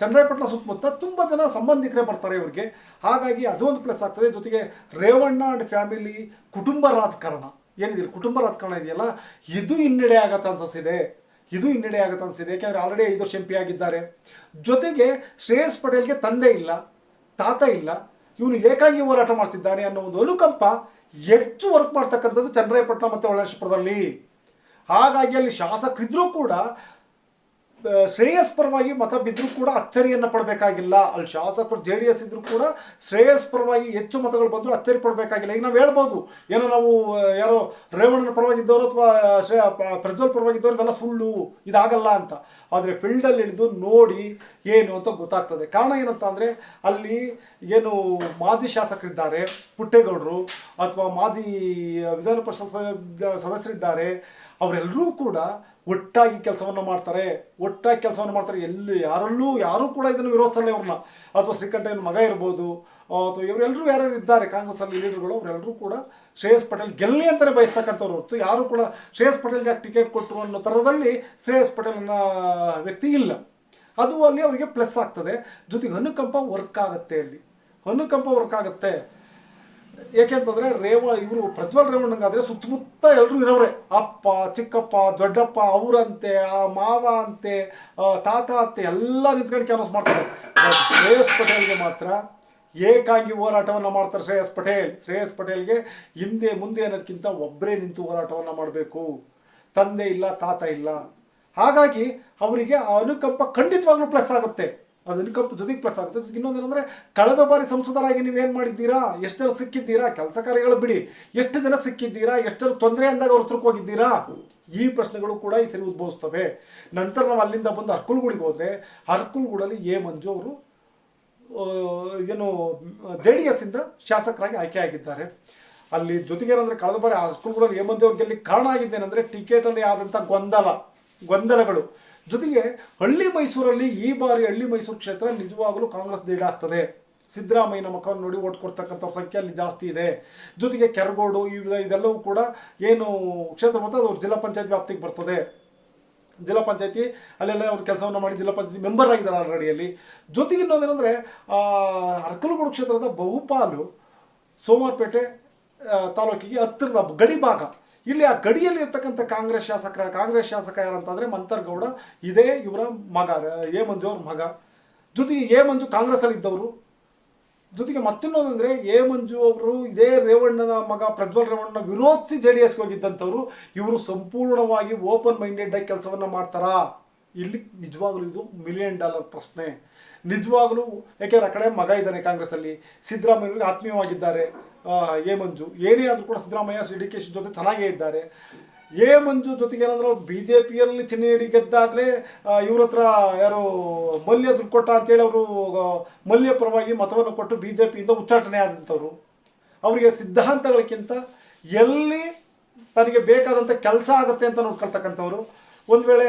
ಚಂದ್ರಾಯಪಟ್ಟಣ ಸುತ್ತಮುತ್ತ ತುಂಬ ಜನ ಸಂಬಂಧಿಕರೇ ಬರ್ತಾರೆ ಇವ್ರಿಗೆ. ಹಾಗಾಗಿ ಅದೊಂದು ಪ್ಲಸ್ ಆಗ್ತದೆ. ಜೊತೆಗೆ ರೇವಣ್ಣ ಆ್ಯಂಡ್ ಫ್ಯಾಮಿಲಿ ಕುಟುಂಬ ರಾಜಕಾರಣ. ಏನಿದೆ ಕುಟುಂಬ ರಾಜಕಾರಣ ಇದೆಯಲ್ಲ ಇದು ಹಿನ್ನಡೆ ಆಗೋ ಚಾನ್ಸಸ್ ಇದೆ. ಇದು ಹಿನ್ನಡೆ ಆಗೋ ಚಾನ್ಸ್ ಇದೆ. ಯಾಕೆಂದರೆ ಆಲ್ರೆಡಿ ಐದು ವರ್ಷ ಎಂ ಪಿ ಆಗಿದ್ದಾರೆ. ಜೊತೆಗೆ ಶ್ರೇಯಸ್ ಪಟೇಲ್ಗೆ ತಂದೆ ಇಲ್ಲ, ತಾತ ಇಲ್ಲ, ಇವನು ಏಕಾಂಗಿ ಹೋರಾಟ ಮಾಡ್ತಿದ್ದಾನೆ ಅನ್ನೋ ಒಂದು ಅನುಕಂಪ ಹೆಚ್ಚು ವರ್ಕ್ ಮಾಡ್ತಕ್ಕಂಥದ್ದು ಚನ್ನರಾಯಪಟ್ಟಣ ಮತ್ತು ಹೊಳೇಶ್ವರದಲ್ಲಿ ಹಾಗಾಗಿ ಅಲ್ಲಿ ಶಾಸಕರಿದ್ರೂ ಕೂಡ ಶ್ರೇಯಸ್ ಪರವಾಗಿ ಮತ ಬಿದ್ದರೂ ಕೂಡ ಅಚ್ಚರಿಯನ್ನು ಪಡಬೇಕಾಗಿಲ್ಲ. ಅಲ್ಲಿ ಶಾಸಕರು ಜೆ ಡಿ ಎಸ್ ಇದ್ದರೂ ಕೂಡ ಶ್ರೇಯಸ್ ಪರವಾಗಿ ಹೆಚ್ಚು ಮತಗಳು ಬಂದರೂ ಅಚ್ಚರಿ ಪಡಬೇಕಾಗಿಲ್ಲ. ಈಗ ನಾವು ಹೇಳ್ಬೋದು, ಏನೋ ನಾವು ಯಾರೋ ರೇವಣ್ಣನ ಪರವಾಗಿದ್ದವರು ಅಥವಾ ಶ್ರೇ ಪ್ರಜ್ವಲ್ ಪರವಾಗಿದ್ದವರು ಇದೆಲ್ಲ ಸುಳ್ಳು, ಇದಾಗಲ್ಲ ಅಂತ. ಆದರೆ ಫೀಲ್ಡಲ್ಲಿ ಇಳಿದು ನೋಡಿ ಏನು ಅಂತ ಗೊತ್ತಾಗ್ತದೆ. ಕಾರಣ ಏನಂತ ಅಂದರೆ, ಅಲ್ಲಿ ಏನು ಮಾಜಿ ಶಾಸಕರಿದ್ದಾರೆ, ಪುಟ್ಟೇಗೌಡರು ಅಥವಾ ಮಾಜಿ ವಿಧಾನ ಪರಿಷತ್ ಸದ- ಸದಸ್ಯರಿದ್ದಾರೆ, ಅವರೆಲ್ಲರೂ ಕೂಡ ಒಟ್ಟಾಗಿ ಕೆಲಸವನ್ನು ಮಾಡ್ತಾರೆ. ಒಟ್ಟಾಗಿ ಕೆಲಸವನ್ನು ಮಾಡ್ತಾರೆ. ಎಲ್ಲಿ ಯಾರಲ್ಲೂ, ಯಾರೂ ಕೂಡ ಇದನ್ನು ವಿರೋಧಿಸಲ್ಲ ಇವ್ರನ್ನ. ಅಥವಾ ಶ್ರೀಕಂಠಯ್ಯನ ಮಗ ಇರ್ಬೋದು, ಅಥವಾ ಇವರೆಲ್ಲರೂ ಯಾರ್ಯಾರು ಇದ್ದಾರೆ ಕಾಂಗ್ರೆಸ್ಸಲ್ಲಿ ಲೀಡರ್ಗಳು, ಅವರೆಲ್ಲರೂ ಕೂಡ ಶ್ರೇಯಸ್ ಪಟೇಲ್ ಗೆಲ್ಲಿ ಅಂತಲೇ ಬಯಸ್ತಕ್ಕಂಥವ್ರು ಹೊರತು ಯಾರು ಕೂಡ ಶ್ರೇಯಸ್ ಪಟೇಲ್ಗೆ ಯಾಕೆ ಟಿಕೆಟ್ ಕೊಟ್ಟರು ಅನ್ನೋ ಥರದಲ್ಲಿ ಶ್ರೇಯಸ್ ಪಟೇಲ್ ಅನ್ನೋ ವ್ಯಕ್ತಿ ಇಲ್ಲ. ಅದು ಅಲ್ಲಿ ಅವರಿಗೆ ಪ್ಲಸ್ ಆಗ್ತದೆ. ಜೊತೆಗೆ ಅನುಕಂಪ ವರ್ಕ್ ಆಗುತ್ತೆ ಅಲ್ಲಿ. ಅನುಕಂಪ ವರ್ಕ್ ಆಗುತ್ತೆ. ಏಕೆಂತಂದರೆ ರೇವ, ಇವರು ಪ್ರಜ್ವಲ್ ರೇವಣ್ಣಂಗಾದರೆ ಸುತ್ತಮುತ್ತ ಎಲ್ಲರೂ ಇರೋರೆ ಅಪ್ಪ, ಚಿಕ್ಕಪ್ಪ, ದೊಡ್ಡಪ್ಪ, ಅವರಂತೆ, ಆ ಮಾವ ಅಂತೆ ತಾತ ಅಂತೆ, ಎಲ್ಲ ನಿಂತ್ಕೊಂಡು ಕ್ಯಾನ್ವಸ್ ಮಾಡ್ತಾರೆ. ಶ್ರೇಯಸ್ ಪಟೇಲ್ಗೆ ಮಾತ್ರ ಏಕಾಂಗಿ ಹೋರಾಟವನ್ನು ಮಾಡ್ತಾರೆ ಶ್ರೇಯಸ್ ಪಟೇಲ್. ಶ್ರೇಯಸ್ ಪಟೇಲ್ಗೆ ಹಿಂದೆ ಮುಂದೆ ಅನ್ನೋದಕ್ಕಿಂತ ಒಬ್ಬರೇ ನಿಂತು ಹೋರಾಟವನ್ನು ಮಾಡಬೇಕು. ತಂದೆ ಇಲ್ಲ, ತಾತ ಇಲ್ಲ. ಹಾಗಾಗಿ ಅವರಿಗೆ ಆ ಅನುಕಂಪ ಖಂಡಿತವಾಗ್ಲೂ ಪ್ಲಸ್ ಆಗುತ್ತೆ. ಅದು ಅನುಕಂಪ ಜೊತೆಗೆ ಪ್ಲಸ್ ಆಗುತ್ತೆ. ಜೊತೆಗೆ ಇನ್ನೊಂದೇನೆಂದ್ರೆ ಕಳೆದ ಬಾರಿ ಸಂಸದರಾಗಿ ನೀವೇನು ಮಾಡಿದ್ದೀರಾ? ಎಷ್ಟು ಜನ ಸಿಕ್ಕಿದ್ದೀರಾ? ಕೆಲಸ ಕಾರ್ಯಗಳು ಬಿಡಿ. ಎಷ್ಟು ಜನ ಸಿಕ್ಕಿದ್ದೀರಾ? ಎಷ್ಟು ಜನ ತೊಂದರೆ ಅಂದಾಗ ಅವ್ರ ಹತ್ರಕ್ಕೆ ಹೋಗಿದ್ದೀರಾ? ಈ ಪ್ರಶ್ನೆಗಳು ಕೂಡ ಈ ಸರಿ ಉದ್ಭವಿಸ್ತವೆ. ನಂತರ ನಾವು ಅಲ್ಲಿಂದ ಬಂದು ಅರ್ಕುಲ್ಗೂಡಿಗೆ ಹೋದರೆ ಅರ್ಕುಲ್ಗೂಡಲ್ಲಿ ಎ ಮಂಜು ಅವರು ಏನು ಜೆ ಡಿ ಎಸ್ ಇಂದ ಶಾಸಕರಾಗಿ ಆಯ್ಕೆ ಆಗಿದ್ದಾರೆ. ಅಲ್ಲಿ ಜೊತೆಗೆ ಏನಂದ್ರೆ ಕಳೆದ ಬಾರಿ ಅರ್ಕುಲ್ಗೂಡಲ್ಲಿ ಹೇಮಂತ್ ಅವ್ರು ಕಾರಣ ಆಗಿದ್ದೇನೆಂದ್ರೆ ಟಿಕೆಟಲ್ಲಿ ಆದಂಥ ಗೊಂದಲ, ಗೊಂದಲಗಳು. ಜೊತೆಗೆ ಹಳ್ಳಿ ಮೈಸೂರಲ್ಲಿ ಈ ಬಾರಿ ಹಳ್ಳಿ ಮೈಸೂರು ಕ್ಷೇತ್ರ ನಿಜವಾಗಲೂ ಕಾಂಗ್ರೆಸ್ ಆಗ್ತದೆ. ಸಿದ್ದರಾಮಯ್ಯನ ಮುಖವನ್ನು ನೋಡಿ ಓಟ್ ಕೊಡ್ತಕ್ಕಂಥ ಸಂಖ್ಯೆ ಅಲ್ಲಿ ಜಾಸ್ತಿ ಇದೆ. ಜೊತೆಗೆ ಕೆರಗೋಡು ಇದೆಲ್ಲವೂ ಕೂಡ ಏನು ಕ್ಷೇತ್ರ ಬರ್ತದೆ, ಅದು ಜಿಲ್ಲಾ ಪಂಚಾಯತ್ ವ್ಯಾಪ್ತಿಗೆ ಬರ್ತದೆ. ಜಿಲ್ಲಾ ಪಂಚಾಯತಿ, ಅಲ್ಲೆಲ್ಲ ಅವ್ರು ಕೆಲಸವನ್ನು ಮಾಡಿ ಜಿಲ್ಲಾ ಪಂಚಾಯತಿ ಮೆಂಬರ್ ಆಗಿದ್ದಾರೆ ಆಲ್ರೆಡಿಯಲ್ಲಿ ಜೊತೆಗೆ ಇನ್ನೊಂದೇನೆಂದರೆ ಅರ್ಕಲಗೂಡು ಕ್ಷೇತ್ರದ ಬಹುಪಾಲು ಸೋಮವಾರಪೇಟೆ ತಾಲೂಕಿಗೆ ಹತ್ತಿರದ ಗಡಿ ಭಾಗ ಇಲ್ಲಿ ಆ ಗಡಿಯಲ್ಲಿ ಇರ್ತಕ್ಕಂಥ ಕಾಂಗ್ರೆಸ್ ಶಾಸಕರ, ಕಾಂಗ್ರೆಸ್ ಶಾಸಕ ಯಾರಂತಂದರೆ ಮಂತರ್ಗೌಡ, ಇದೇ ಇವರ ಮಗ, ಎ ಮಂಜು ಅವ್ರ ಮಗ. ಜೊತೆಗೆ ಎ ಮಂಜು ಕಾಂಗ್ರೆಸ್ಸಲ್ಲಿ ಇದ್ದವರು. ಜೊತೆಗೆ ಮತ್ತಿನ್ನೊಂದಂದ್ರೆ ಎ ಮಂಜು ಅವರು ಇದೇ ರೇವಣ್ಣನ ಮಗ ಪ್ರಜ್ವಲ್ ರೇವಣ್ಣ ವಿರೋಧಿಸಿ ಜೆ ಡಿ ಎಸ್ಗೆ ಹೋಗಿದ್ದಂಥವ್ರು, ಇವರು ಸಂಪೂರ್ಣವಾಗಿ ಓಪನ್ ಮೈಂಡೆಡ್ ಆಗಿ ಕೆಲಸವನ್ನ ಮಾಡ್ತಾರಾ? ಇಲ್ಲಿ ನಿಜವಾಗ್ಲೂ ಇದು ಮಿಲಿಯನ್ ಡಾಲರ್ ಪ್ರಶ್ನೆ. ನಿಜವಾಗ್ಲೂ ಯಾಕೆಂದ್ರೆ ಆ ಕಡೆ ಮಗ ಇದ್ದಾನೆ ಕಾಂಗ್ರೆಸ್ಸಲ್ಲಿ ಸಿದ್ದರಾಮಯ್ಯವ್ರಿಗೆ ಆತ್ಮೀಯವಾಗಿದ್ದಾರೆ. ಎ ಮಂಜು ಏನೇ ಆದರೂ ಕೂಡ ಸಿದ್ದರಾಮಯ್ಯ, ಸಿ ಡಿ ಕೆ ಜೊತೆ ಚೆನ್ನಾಗೇ ಇದ್ದಾರೆ. ಎ ಮಂಜು ಜೊತೆಗೆ ಏನಂದ್ರೆ ಬಿ ಜೆ ಪಿಯಲ್ಲಿ ಚಿನ್ನೇಡಿ ಗೆದ್ದಾಗಲೇ ಇವ್ರ ಹತ್ರ ಯಾರು ಮಲ್ಯ ದುಡ್ಡು ಕೊಟ್ಟ ಅಂತೇಳಿ ಅವರು ಮಲ್ಯ ಪರವಾಗಿ ಮತವನ್ನು ಕೊಟ್ಟು ಬಿ ಜೆ ಪಿಯಿಂದ ಉಚ್ಚಾಟನೆ ಆದಂಥವ್ರು. ಅವರಿಗೆ ಸಿದ್ಧಾಂತಗಳಕ್ಕಿಂತ ಎಲ್ಲಿ ತನಗೆ ಬೇಕಾದಂಥ ಕೆಲಸ ಆಗುತ್ತೆ ಅಂತ ನೋಡ್ಕೊಳ್ತಕ್ಕಂಥವ್ರು. ಒಂದು ವೇಳೆ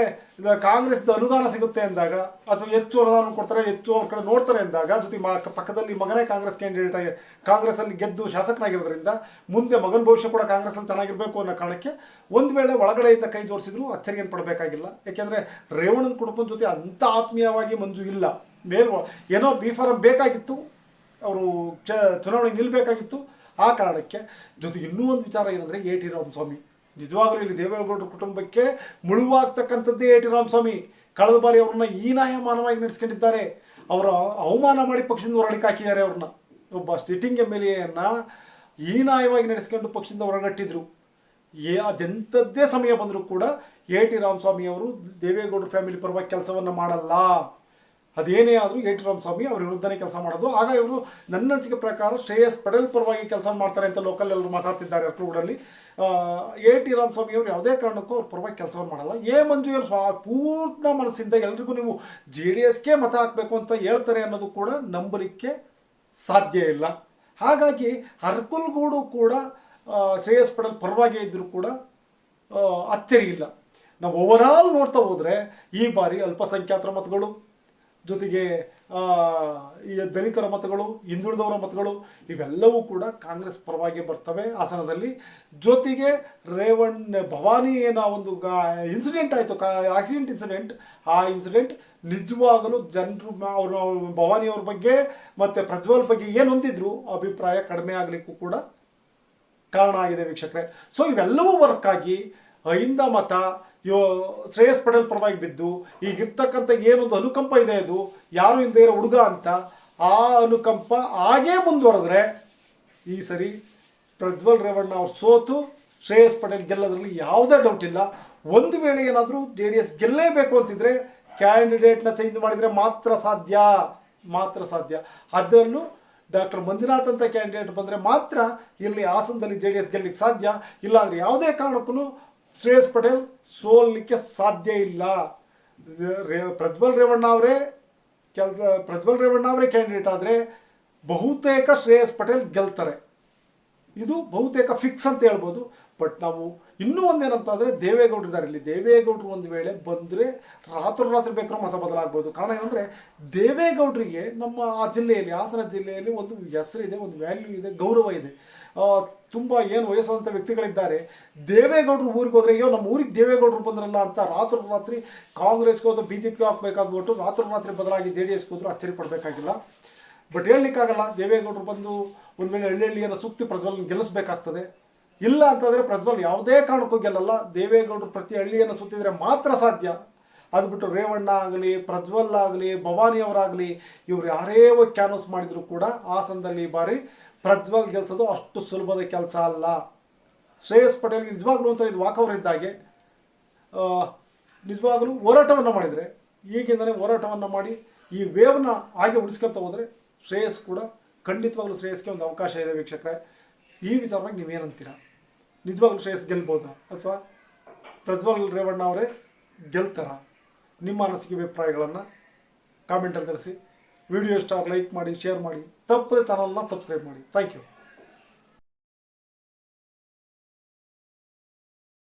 ಕಾಂಗ್ರೆಸ್ದು ಅನುದಾನ ಸಿಗುತ್ತೆ ಅಂದಾಗ ಅಥವಾ ಹೆಚ್ಚು ಅನುದಾನ ಕೊಡ್ತಾರೆ, ಹೆಚ್ಚು ಅವ್ರ ಕಡೆ ನೋಡ್ತಾರೆ ಅಂದಾಗ ಜೊತೆ ಮಾ ಪಕ್ಕದಲ್ಲಿ ಮಗನೇ ಕಾಂಗ್ರೆಸ್ ಕ್ಯಾಂಡಿಡೇಟ್ ಆಗಿ ಕಾಂಗ್ರೆಸ್ಸಲ್ಲಿ ಗೆದ್ದು ಶಾಸಕನಾಗಿರೋದ್ರಿಂದ ಮುಂದೆ ಮಗನ ಭವಿಷ್ಯ ಕೂಡ ಕಾಂಗ್ರೆಸ್ಸಲ್ಲಿ ಚೆನ್ನಾಗಿರಬೇಕು ಅನ್ನೋ ಕಾರಣಕ್ಕೆ ಒಂದು ವೇಳೆ ಒಳಗಡೆಯಿಂದ ಕೈ ಜೋಡಿಸಿದ್ರು ಅಚ್ಚರಿಗೇನು ಪಡಬೇಕಾಗಿಲ್ಲ. ಯಾಕೆಂದರೆ ರೇವಣ್ಣನ ಕುಟುಂಬದ ಜೊತೆ ಅಂಥ ಆತ್ಮೀಯವಾಗಿ ಮಂಜು ಇಲ್ಲ. ಮೇಲ್ ಏನೋ ಬಿ ಫಾರಂ ಬೇಕಾಗಿತ್ತು, ಅವರು ಚುನಾವಣೆಗೆ ನಿಲ್ಲಬೇಕಾಗಿತ್ತು ಆ ಕಾರಣಕ್ಕೆ ಜೊತೆಗೆ ಇನ್ನೂ ಒಂದು ವಿಚಾರ ಏನಂದರೆ ಎ ಟಿ ರಾಮಸ್ವಾಮಿ. ನಿಜವಾಗಲೂ ಇಲ್ಲಿ ದೇವೇಗೌಡರ ಕುಟುಂಬಕ್ಕೆ ಮುಳುವಾಗ್ತಕ್ಕಂಥದ್ದೇ ಎ ಟಿ ರಾಮಸ್ವಾಮಿ ಕಳೆದ ಬಾರಿ ಅವ್ರನ್ನ ಹೀನಾಯಮಾನವಾಗಿ ನಡೆಸ್ಕೊಂಡಿದ್ದಾರೆ. ಅವರ ಅವಮಾನ ಮಾಡಿ ಪಕ್ಷದಿಂದ ಹೊರಗಡೆ ಹಾಕಿದ್ದಾರೆ ಅವ್ರನ್ನ. ಒಬ್ಬ ಸಿಟ್ಟಿಂಗ್ ಎಂ ಎಲ್ ಎಯನ್ನು ಹೀನಾಯವಾಗಿ ನಡೆಸ್ಕೊಂಡು ಪಕ್ಷದಿಂದ ಹೊರಗಟ್ಟಿದ್ರು. ಏ ಅದೆಂಥದ್ದೇ ಸಮಯ ಬಂದರೂ ಕೂಡ ಎ ಟಿ ರಾಮಸ್ವಾಮಿ ಅವರು ದೇವೇಗೌಡರ ಫ್ಯಾಮಿಲಿ ಪರವಾಗಿ ಕೆಲಸವನ್ನು ಮಾಡಲ್ಲ. ಅದೇನೇ ಆದರೂ ಎ ಟಿ ರಾಮಸ್ವಾಮಿ ಅವ್ರ ವಿರುದ್ಧನೇ ಕೆಲಸ ಮಾಡೋದು. ಆಗ ಇವರು ನನ್ನ ಅನಿಸಿಕೆ ಪ್ರಕಾರ ಶ್ರೇಯಸ್ ಪಟೇಲ್ ಪರವಾಗಿ ಕೆಲಸ ಮಾಡ್ತಾರೆ ಅಂತ ಲೋಕಲ್ ಎಲ್ಲರೂ ಮಾತಾಡ್ತಿದ್ದಾರೆ ಕ್ರೂಡಲ್ಲಿ ಎ ಟಿ ರಾಮಸ್ವಾಮಿ ಅವರು ಯಾವುದೇ ಕಾರಣಕ್ಕೂ ಅವ್ರ ಪರವಾಗಿ ಕೆಲಸವನ್ನು ಮಾಡಲ್ಲ. ಎ ಮಂಜು ಇವರು ಸ್ವಾ, ಪೂರ್ಣ ಮನಸ್ಸಿಂದ ಎಲ್ರಿಗೂ ನೀವು ಜೆ ಡಿ ಎಸ್ಗೆ ಮತ ಹಾಕಬೇಕು ಅಂತ ಹೇಳ್ತಾರೆ ಅನ್ನೋದು ಕೂಡ ನಂಬಲಿಕ್ಕೆ ಸಾಧ್ಯ ಇಲ್ಲ. ಹಾಗಾಗಿ ಹರ್ಕುಲ್ಗೂಡು ಕೂಡ ಶ್ರೇಯಸ್ ಪಡೆಲ್ ಪರವಾಗಿ ಇದ್ದರೂ ಕೂಡ ಅಚ್ಚರಿ ಇಲ್ಲ. ನಾವು ಓವರಾಲ್ ನೋಡ್ತಾ ಹೋದರೆ ಈ ಬಾರಿ ಅಲ್ಪಸಂಖ್ಯಾತರ ಮತಗಳು ಜೊತೆಗೆ ಈ ದಲಿತರ ಮತಗಳು, ಹಿಂದುಳಿದವರ ಮತಗಳು, ಇವೆಲ್ಲವೂ ಕೂಡ ಕಾಂಗ್ರೆಸ್ ಪರವಾಗಿ ಬರ್ತವೆ ಹಾಸನದಲ್ಲಿ. ಜೊತೆಗೆ ರೇವಣ್ಣ ಭವಾನಿ ಏನೋ ಒಂದು ಇನ್ಸಿಡೆಂಟ್ ಆಯಿತು. ಆಕ್ಸಿಡೆಂಟ್ ಇನ್ಸಿಡೆಂಟ್ ಆ ಇನ್ಸಿಡೆಂಟ್ ನಿಜವಾಗಲೂ ಜನರು ಅವರು, ಭವಾನಿ ಅವ್ರ ಬಗ್ಗೆ ಮತ್ತು ಪ್ರಜ್ವಲ್ ಬಗ್ಗೆ ಏನು ಹೊಂದಿದ್ರು ಅಭಿಪ್ರಾಯ ಕಡಿಮೆ ಆಗಲಿಕ್ಕೂ ಕೂಡ ಕಾರಣ ಆಗಿದೆ ವೀಕ್ಷಕರೇ. ಸೊ ಇವೆಲ್ಲವೂ ವರ್ಕ್ ಆಗಿ ಅಹಿಂದ ಮತ ಯೋ, ಶ್ರೇಯಸ್ ಪಟೇಲ್ ಪರವಾಗಿ ಬಿದ್ದು, ಈಗಿರ್ತಕ್ಕಂಥ ಏನೊಂದು ಅನುಕಂಪ ಇದೆ ಅದು, ಯಾರು ಇಲ್ಲದೆ ಇರೋ ಹುಡುಗ ಅಂತ, ಆ ಅನುಕಂಪ ಹಾಗೇ ಮುಂದುವರೆದ್ರೆ ಈ ಸರಿ ಪ್ರಜ್ವಲ್ ರೇವಣ್ಣ ಅವ್ರು ಸೋತು ಶ್ರೇಯಸ್ ಪಟೇಲ್ ಗೆಲ್ಲೋದ್ರಲ್ಲಿ ಯಾವುದೇ ಡೌಟ್ ಇಲ್ಲ. ಒಂದು ವೇಳೆ ಏನಾದರೂ ಜೆ ಡಿ ಎಸ್ ಗೆಲ್ಲೇಬೇಕು ಅಂತಿದ್ರೆ ಕ್ಯಾಂಡಿಡೇಟ್ನ ಚೇಂಜ್ ಮಾಡಿದರೆ ಮಾತ್ರ ಸಾಧ್ಯ ಮಾತ್ರ ಸಾಧ್ಯ. ಅದರಲ್ಲೂ ಡಾಕ್ಟರ್ ಮಂಜುನಾಥ್ ಅಂತ ಕ್ಯಾಂಡಿಡೇಟ್ ಬಂದರೆ ಮಾತ್ರ ಇಲ್ಲಿ ಹಾಸನದಲ್ಲಿ ಜೆ ಡಿ ಎಸ್ ಗೆಲ್ಲಿಕ್ಕೆ ಸಾಧ್ಯ. ಇಲ್ಲಾಂದರೆ ಯಾವುದೇ ಕಾರಣಕ್ಕೂ ಶ್ರೇಯಸ್ ಪಟೇಲ್ ಸೋಲ್ಲಿಕ್ಕೆ ಸಾಧ್ಯ ಇಲ್ಲ. ರೇ- ಪ್ರಜ್ವಲ್ ರೇವಣ್ಣ ಅವರೇ ಕೆಲಸ ಪ್ರಜ್ವಲ್ ರೇವಣ್ಣ ಅವರೇ ಕ್ಯಾಂಡಿಡೇಟ್ ಆದರೆ ಬಹುತೇಕ ಶ್ರೇಯಸ್ ಪಟೇಲ್ ಗೆಲ್ತಾರೆ. ಇದು ಬಹುತೇಕ ಫಿಕ್ಸ್ ಅಂತ ಹೇಳ್ಬೋದು. ಬಟ್ ನಾವು ಇನ್ನೂ ಒಂದೇನಂತಂದರೆ ದೇವೇಗೌಡರು ಇದ್ದಾರೆ ಇಲ್ಲಿ ದೇವೇಗೌಡರು ಒಂದು ವೇಳೆ ಬಂದರೆ ರಾತ್ರೋರಾತ್ರಿ ಬೇಕಾದ್ರೂ ಮತ ಬದಲಾಗ್ಬೋದು. ಕಾರಣ ಏನಂದರೆ ದೇವೇಗೌಡರಿಗೆ ನಮ್ಮ ಆ ಜಿಲ್ಲೆಯಲ್ಲಿ, ಹಾಸನ ಜಿಲ್ಲೆಯಲ್ಲಿ ಒಂದು ಹೆಸರಿದೆ, ಒಂದು ವ್ಯಾಲ್ಯೂ ಇದೆ, ಗೌರವ ಇದೆ. ತುಂಬ ಏನು ವಯಸ್ಸಾದಂಥ ವ್ಯಕ್ತಿಗಳಿದ್ದಾರೆ. ದೇವೇಗೌಡರು ಊರಿಗೆ ಹೋದರೆ, ಅಯ್ಯೋ, ನಮ್ಮ ಊರಿಗೆ ದೇವೇಗೌಡರು ಬಂದ್ರಲ್ಲ ಅಂತ ರಾತ್ರೋರಾತ್ರಿ ಕಾಂಗ್ರೆಸ್ಗೆ ಹೋದ್ರೆ ಬಿ ಜೆ ಪಿ ಹಾಕ್ಬೇಕಾದ್ಬಿಟ್ಟು ರಾತ್ರೋರಾತ್ರಿ ಬದಲಾಗಿ ಜೆ ಡಿ ಎಸ್ಗೆ ಹೋದ್ರು ಅಚ್ಚರಿ ಪಡಬೇಕಾಗಿಲ್ಲ. ಬಟ್ ಹೇಳಲಿಕ್ಕಾಗಲ್ಲ, ದೇವೇಗೌಡರು ಬಂದು ಒಂದು ವೇಳೆ ಹಳ್ಳಿಯನ್ನು ಸುತ್ತಿ ಪ್ರಜ್ವಲ್ ಗೆಲ್ಲಿಸಬೇಕಾಗ್ತದೆ. ಇಲ್ಲ ಅಂತಂದರೆ ಪ್ರಜ್ವಲ್ ಯಾವುದೇ ಕಾರಣಕ್ಕೂ ಗೆಲ್ಲಲ್ಲ. ದೇವೇಗೌಡರು ಪ್ರತಿ ಹಳ್ಳಿಯನ್ನು ಸುತ್ತಿದ್ರೆ ಮಾತ್ರ ಸಾಧ್ಯ. ಅದು ಬಿಟ್ಟು ರೇವಣ್ಣ ಆಗಲಿ, ಪ್ರಜ್ವಲ್ ಆಗಲಿ, ಭವಾನಿಯವರಾಗಲಿ, ಇವರು ಯಾರೇ ಕ್ಯಾನ್ವಸ್ ಮಾಡಿದರೂ ಕೂಡ ಹಾಸನದಲ್ಲಿ ಈ ಬಾರಿ ಪ್ರಜ್ವಲ್ ಗೆಲ್ಸೋದು ಅಷ್ಟು ಸುಲಭದ ಕೆಲಸ ಅಲ್ಲ. ಶ್ರೇಯಸ್ ಪಟೇಲ್ ನಿಜವಾಗ್ಲೂ ಅಂತ ಇದು ವಾಕವರ್ ಇದ್ದಾಗೆ ನಿಜವಾಗಲೂ ಹೋರಾಟವನ್ನು ಮಾಡಿದರೆ, ಈಗಿಂದಲೇ ಹೋರಾಟವನ್ನು ಮಾಡಿ, ಈ ವೇವ್ನ ಹಾಗೆ ಉಳಿಸ್ಕೊಳ್ತಾ ಹೋದರೆ ಶ್ರೇಯಸ್ ಕೂಡ ಖಂಡಿತವಾಗ್ಲೂ ಶ್ರೇಯಸ್ಗೆ ಒಂದು ಅವಕಾಶ ಇದೆ ವೀಕ್ಷಕರೇ. ಈ ವಿಚಾರವಾಗಿ ನೀವೇನಂತೀರಾ? ನಿಜವಾಗ್ಲೂ ಶ್ರೇಯಸ್ ಗೆಲ್ಬೋದಾ? ಅಥವಾ ಪ್ರಜ್ವಲ್ ರೇವಣ್ಣ ಅವರೇ ಗೆಲ್ತಾರ? ನಿಮ್ಮ ಅನಿಸಿಕೆ ಅಭಿಪ್ರಾಯಗಳನ್ನು ಕಾಮೆಂಟಲ್ಲಿ ತಿಳಿಸಿ. ವಿಡಿಯೋ ಸ್ಟಾರ್ ಲೈಕ್ ಮಾಡಿ ಶೇರ್ ಮಾಡಿ ತಪ್ಪದೆ ಚಾನಲ್ನ ಸಬ್ಸ್ಕ್ರೈಬ್ ಮಾಡಿ. Thank you